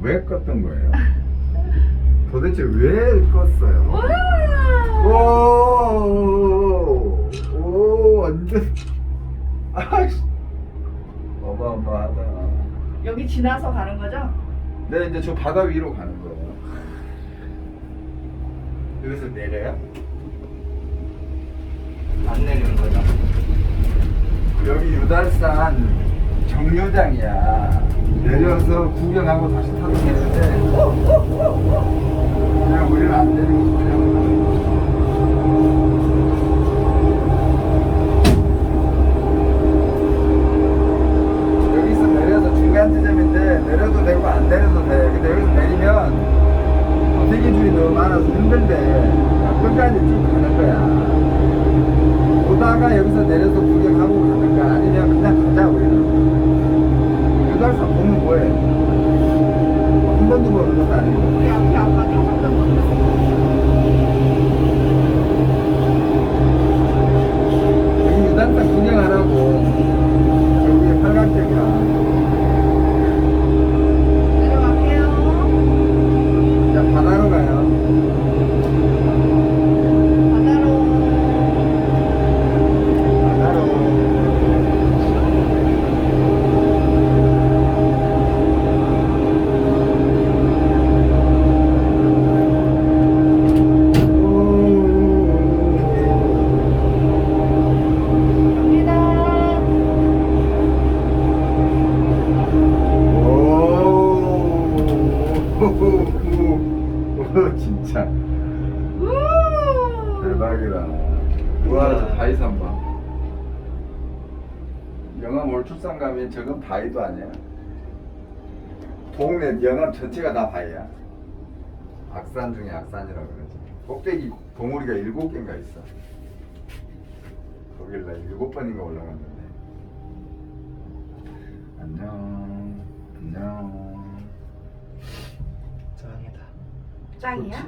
왜 껐던 거예요? 도대체 왜 껐어요? 와! 오, 오, 완전, 아씨, 어마어마하다. 여기 지나서 가는 거죠? 네, 이제 저 바다 위로 가는 거예요. 여기서 내려요? 안 내리는 거죠? 여기 유달산 정류장이야. 내려서 구경하고 다시 타도 되는데, 그냥 우리는 안 내리고 한 진짜 우! 대박이다. 우와, 저 바위 산 봐. 영암 월출산 가면 저건 바위도 아니야. 동네 영암 전체가 다 바위야. 악산 중에 악산이라고 그러지. 꼭대기 봉우리가 일곱 개인가 있어. 거길 나 일곱 번인가 올라갔는데. 안녕. 안녕. 짱이다. 짱이야?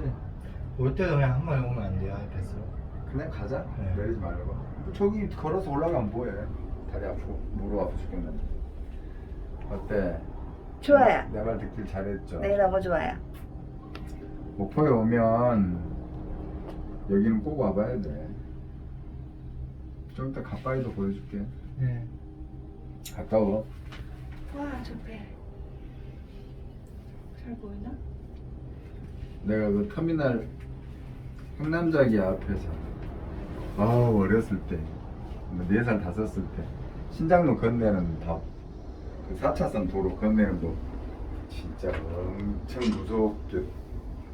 올 때도 그냥 한 마리 오면 안 돼요, 뱃으로. 그냥 가자. 네. 내리지 말고. 저기 걸어서 올라가면 뭐해? 다리 아프고 무릎 아프 죽겠는데. 어때? 좋아요. 내 말 듣길 잘했죠. 네, 너무 좋아요. 목포에 오면 여기는 꼭 와봐야 돼. 좀 이따 가까이도 보여줄게. 네. 가까워. 와, 저 배. 잘 보이나? 내가 그 터미널 흥남자기 앞에서 아우 어렸을 때, 뭐네살 다섯 살때 신장로 건네는 법, 그 4차선 도로 건네는 법 진짜 엄청 무섭게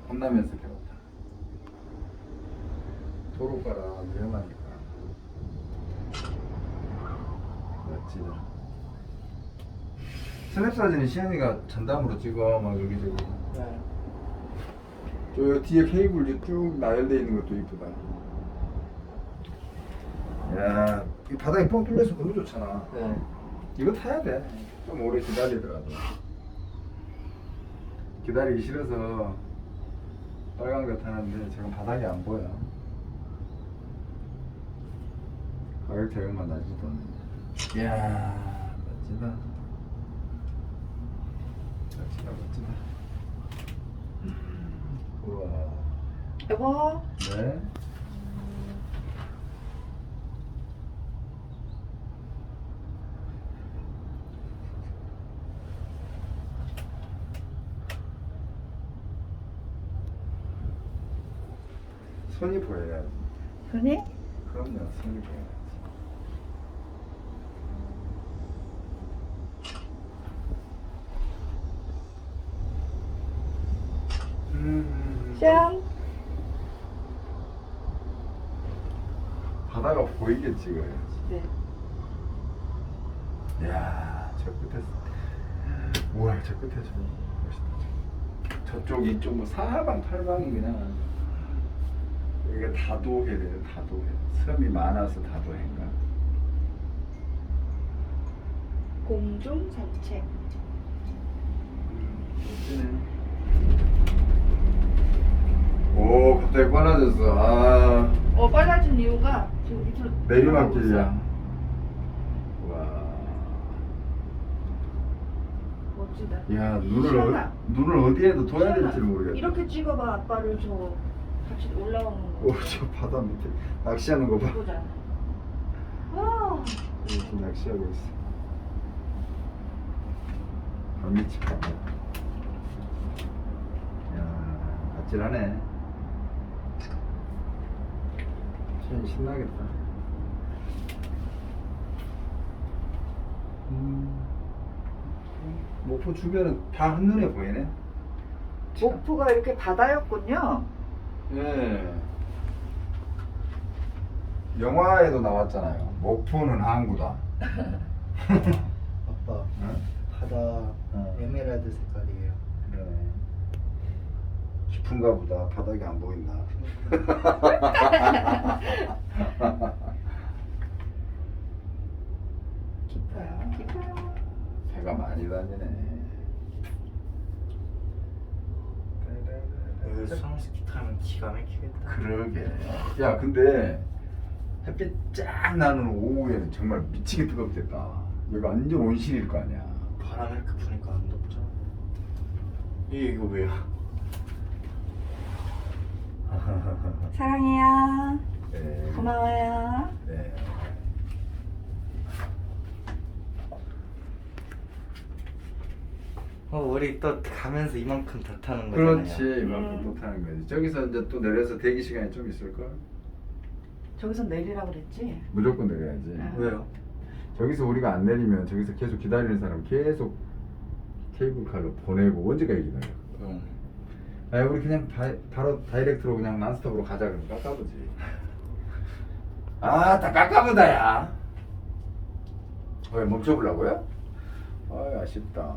혼나면서 배웠다. 도로가라 위험하니까 멋지다. 스냅 사진은 시현이가 전담으로 찍어 막 여기저기. 네. 저 뒤에 케이블 쭉 나열돼 있는 것도 이쁘다. 야, 이 바닥이 뻥 뚫려서 너무 좋잖아. 네. 이거 타야 돼. 좀 오래 기다리더라도. 기다리기 싫어서 빨간 거 타는데 지금 바닥이 안 보여. 가격 대응만 나지도 않는데. 이야, 멋지다. 멋지다, 멋지다. 우와. 여보, 네. 손이 보여야지. 손이? 그럼요, 손이 보여야지. 음. 짠. 바다가 보이게 찍어야지. 네. 이야, 저 끝에, 우와, 저 끝에 저 멋있다. 저쪽, 이쪽, 뭐, 사방팔방이 그냥, 여기가 다도해래요, 다도해. 섬이 많아서 다도해인가? 공중 산책. 음, 멋지네. 오, 갑자기 빨라졌어. 아, 어, 빨라진 이유가 지금 밑으로 내리막길이야. 와. 뭐 멋지다. 야 눈을 시원하. 어, 눈을 어디에도 둬야 될지. 모르겠다. 이렇게 찍어봐 아빠를 저 같이 올라오는 거. 오저 바다 밑에 낚시하는 거 봐. 보자. 와. 이렇게 낚시하고 있어. 발밑이 봐. 야 아찔하네. 신 신나겠다. 음. 목포 주변은 다 한눈에 보이네. 목포가 이렇게 바다였군요. 예. 영화에도 나왔잖아요. 목포는 항구다. 아빠 응? 바다 어. 에메랄드. 그러네. 깊은가 보다. 바닥이 안 보인다. 깊어요. 깊어요. 배가 많이 다니네. 여기 수상스키 타면 기가 막히겠다. 그러게. 야, 근데 햇빛 쫙 나는 오후에는 정말 미치게 뜨겁겠다. 여기 완전 온실일 거 아니야. 바람 이렇게 부니까 안 덥죠? 이게 이거 왜야? 사랑해요. 네. 고마워요. 네. 어 우리 또 가면서 이만큼 더 타는 거잖아요. 그렇지. 이만큼 또 타는 거지. 저기서 이제 또 내려서 대기 시간이 좀 있을 걸? 저기서 내리라고 그랬지? 무조건 내려야지. 아. 왜요? 저기서 우리가 안 내리면 저기서 계속 기다리는 사람 계속 케이블카로 보내고 언제까지 기다려? 응. 아 우리 그냥 바, 바로 다이렉트로 그냥 난스톱으로 가자 그러면 깎아보지. 아다 깎아보다 야. 왜 멈춰보려고요? 아 아쉽다.